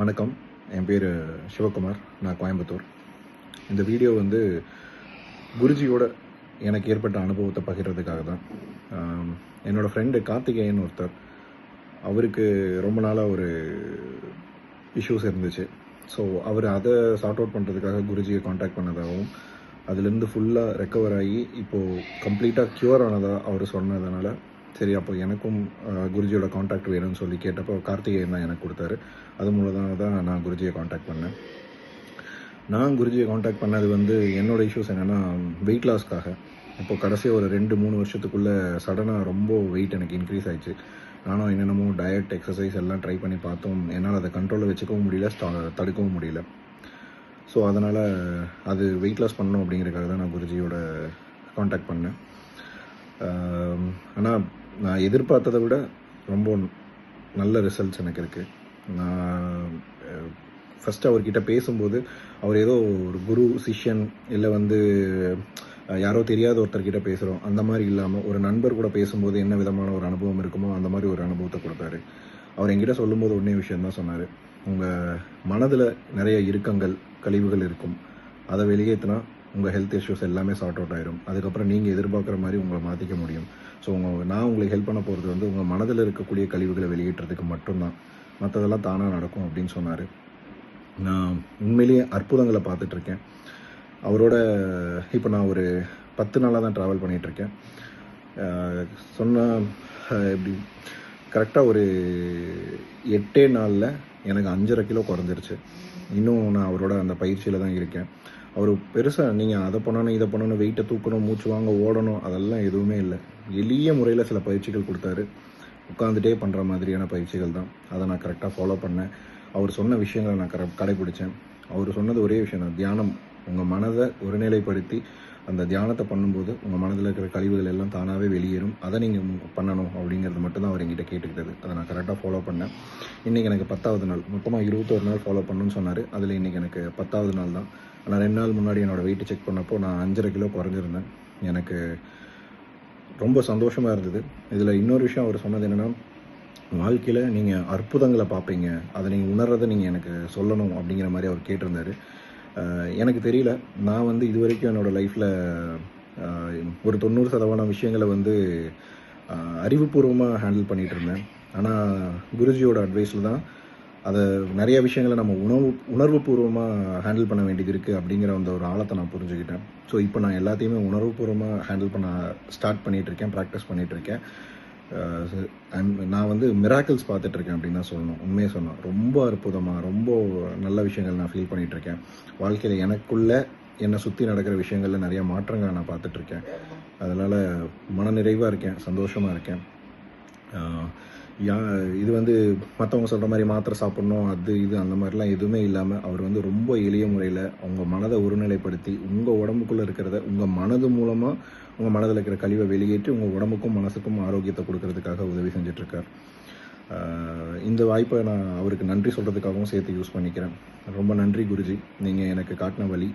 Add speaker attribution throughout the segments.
Speaker 1: வணக்கம். என் பேர் சிவகுமார். நான் கோயம்புத்தூர். இந்த வீடியோ வந்து குருஜியோட எனக்கு ஏற்பட்ட அனுபவத்தை பகிர்றதுக்காக தான். என்னோடய ஃப்ரெண்டு கார்த்திகேயன் ஒருத்தர். அவருக்கு ரொம்ப நாளாக ஒரு இஷ்யூஸ் இருந்துச்சு. ஸோ அவர் அதை சார்ட் அவுட் பண்ணுறதுக்காக குருஜியை காண்டாக்ட் பண்ணதாகவும் அதுலேருந்து ஃபுல்லாக ரெக்கவர் ஆகி இப்போது கம்ப்ளீட்டாக க்யூர் ஆனதாக அவர் சொன்னதுனால சரி அப்போ எனக்கும் குருஜியோட காண்டாக்ட் வேணும்னு சொல்லி கேட்டப்போ கார்த்திகேயன் தான் எனக்கு கொடுத்தாரு. அது மூலமாக தான் நான் குருஜியை காண்டாக்ட் பண்ணேன். நான் குருஜியை காண்டாக்ட் பண்ணது வந்து என்னோட இஷ்யூஸ் என்னென்னா வெயிட் லாஸ்க்காக இப்போ கடைசி ஒரு ரெண்டு மூணு வருஷத்துக்குள்ளே சடனாக ரொம்ப வெயிட் எனக்கு இன்க்ரீஸ் ஆயிடுச்சு. நானும் என்னென்னமோ டயட் எக்ஸசைஸ் எல்லாம் ட்ரை பண்ணி பார்த்தோம். என்னால் அதை கண்ட்ரோலில் வச்சுக்கவும் முடியல ஸ்டா- தடுக்கவும் முடியல. ஸோ அதனால் அது வெயிட் லாஸ் பண்ணணும் அப்படிங்கிறதுக்காக தான் நான் குருஜியோட காண்டாக்ட் பண்ணேன். ஆனால் நான் எதிர்பார்த்ததை விட ரொம்ப நல்ல ரிசல்ட்ஸ் எனக்கு இருக்குது நான் ஃபஸ்ட்டு அவர்கிட்ட பேசும்போது அவர் ஏதோ ஒரு குரு சிஷ்யன் இல்லை வந்து யாரோ தெரியாத ஒருத்தர்கிட்ட பேசுகிறோம் அந்த மாதிரி இல்லாமல் ஒரு நண்பர் கூட பேசும்போது என்ன விதமான ஒரு அனுபவம் இருக்குமோ அந்த மாதிரி ஒரு அனுபவத்தை கொடுத்தாரு. அவர் என்கிட்ட சொல்லும்போது ஒன்றே விஷயம் தான் சொன்னார். உங்கள் மனதில் நிறைய இறுக்கங்கள் கழிவுகள் இருக்கும். அதை வெளியேற்றினா உங்கள் ஹெல்த் இஷ்யூஸ் எல்லாமே சார்ட் அவுட் ஆயிரும். அதுக்கப்புறம் நீங்கள் எதிர்பார்க்குற மாதிரி உங்களை மாற்றிக்க முடியும். ஸோ உங்கள் நான் உங்களுக்கு ஹெல்ப் பண்ண போகிறது வந்து உங்கள் மனதில் இருக்கக்கூடிய கழிவுகளை வெளியேற்றுறதுக்கு மட்டும்தான். மற்றதெல்லாம் தானாக நடக்கும் அப்படின்னு சொன்னார். நான் உண்மையிலேயே அற்புதங்களை பார்த்துட்ருக்கேன். அவரோட இப்போ நான் ஒரு பத்து நாளாக தான் ட்ராவல் பண்ணிகிட்ருக்கேன் சொன்னால் எப்படி கரெக்டாக ஒரு எட்டே நாளில் எனக்கு அஞ்சரை கிலோ குறைஞ்சிருச்சு. இன்னும் நான் அவரோட அந்த பயிற்சியில் தான் இருக்கேன். அவர் பெருசாக நீங்கள் அதை பண்ணணும் இதை பண்ணணும் வெயிட்டை தூக்கணும் மூச்சு வாங்க ஓடணும் அதெல்லாம் எதுவுமே இல்லை. எளிய முறையில் சில பயிற்சிகள் கொடுத்தாரு. உட்காந்துட்டே பண்ணுற மாதிரியான பயிற்சிகள் தான். அதை நான் கரெக்டாக ஃபாலோ பண்ணேன். அவர் சொன்ன விஷயங்களை நான் கர கடைப்பிடிச்சேன் அவர் சொன்னது ஒரே விஷயம் தான். தியானம் உங்கள் மனதை ஒருநிலைப்படுத்தி அந்த தியானத்தை பண்ணும்போது உங்கள் மனதில் இருக்கிற கழிவுகள் எல்லாம் தானாகவே வெளியேறும். அதை நீங்கள் பண்ணணும் அப்படிங்கிறது மட்டும்தான் அவர் எங்கிட்ட கேட்டுக்கிட்டது. அதை நான் கரெக்டாக ஃபாலோ பண்ணேன். இன்றைக்கி எனக்கு பத்தாவது நாள். மொத்தமாக இருபத்தொரு நாள் ஃபாலோ பண்ணணும்னு சொன்னார். அதில் இன்றைக்கி எனக்கு பத்தாவது நாள் தான். ஆனால் ரெண்டு நாள் முன்னாடி என்னோடய வெயிட் செக் பண்ணப்போ நான் அஞ்சரை கிலோ குறைஞ்சிருந்தேன். எனக்கு ரொம்ப சந்தோஷமாக இருந்தது. இதில் இன்னொரு விஷயம் அவர் சொன்னது என்னென்னா வாழ்க்கையில் நீங்கள் அற்புதங்களை பார்ப்பீங்க. அதை நீங்கள் உணர்றதை நீங்கள் எனக்கு சொல்லணும் அப்படிங்கிற மாதிரி அவர் கேட்டிருந்தார். எனக்கு தெரியல. நான் வந்து இது வரைக்கும் என்னோடய லைஃப்பில் ஒரு தொண்ணூறு சதவீதம் விஷயங்களை வந்து அறிவுபூர்வமாக ஹேண்டில் பண்ணிகிட்டு இருந்தேன். ஆனால் குருஜியோட அட்வைஸில் தான் அதை நிறைய விஷயங்களை நம்ம உணவு உணர்வுபூர்வமாக ஹேண்டில் பண்ண வேண்டியது இருக்குது அப்படிங்கிற அந்த ஒரு ஆழத்தை நான் புரிஞ்சுக்கிட்டேன். ஸோ இப்போ நான் எல்லாத்தையுமே உணர்வுபூர்வமாக ஹேண்டில் பண்ண ஸ்டார்ட் பண்ணிகிட்ருக்கேன் ப்ராக்டிஸ் பண்ணிகிட்ருக்கேன் நான் வந்து மிராக்கிள்ஸ் பார்த்துட்ருக்கேன் அப்படின்னு தான் சொல்லணும். உண்மையை சொன்னோம் ரொம்ப அற்புதமாக ரொம்ப நல்ல விஷயங்கள் நான் ஃபீல் பண்ணிகிட்ருக்கேன் வாழ்க்கையில் எனக்குள்ளே என்னை சுற்றி நடக்கிற விஷயங்களில் நிறைய மாற்றங்களை நான் பார்த்துட்ருக்கேன் அதனால் மனநிறைவாக இருக்கேன் சந்தோஷமாக இருக்கேன். யா இது வந்து மற்றவங்க சொல்கிற மாதிரி மாத்திரை சாப்பிட்ணும் அது இது அந்த மாதிரிலாம் எதுவுமே இல்லாமல் அவர் வந்து ரொம்ப எளிய முறையில் உங்கள் மனதை ஒருநிலைப்படுத்தி உங்கள் உடம்புக்குள்ளே இருக்கிறத உங்கள் மனது மூலமாக உங்கள் மனதில் இருக்கிற கழிவை வெளியேற்றி உங்கள் உடம்புக்கும் மனசுக்கும் ஆரோக்கியத்தை கொடுக்கறதுக்காக உதவி செஞ்சிட்ருக்கார். இந்த வாய்ப்பை நான் அவருக்கு நன்றி சொல்கிறதுக்காகவும் சேர்த்து யூஸ் பண்ணிக்கிறேன். ரொம்ப நன்றி குருஜி. நீங்கள் எனக்கு காட்டின வழி.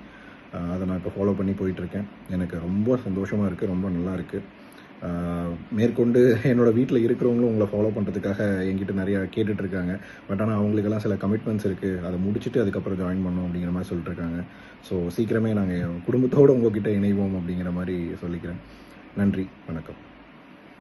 Speaker 1: அதை நான் இப்போ ஃபாலோ பண்ணி போயிட்டுருக்கேன் எனக்கு ரொம்ப சந்தோஷமாக இருக்குது ரொம்ப நல்லா இருக்குது மேற்கொண்டு என்னோடய வீட்டில் இருக்கிறவங்களும் உங்களை ஃபாலோ பண்ணுறதுக்காக என்கிட்ட நிறையா கேட்டுட்ருக்காங்க. பட் ஆனால் அவங்களுக்கெல்லாம் சில கமிட்மெண்ட்ஸ் இருக்குது அதை முடிச்சுட்டு அதுக்கப்புறம் ஜாயின் பண்ணோம் அப்படிங்கிற மாதிரி சொல்லிட்டுருக்காங்க ஸோ சீக்கிரமே நாங்கள் குடும்பத்தோடு உங்ககிட்ட இணைவோம் அப்படிங்கிற மாதிரி சொல்லிக்கிறேன். நன்றி. வணக்கம்.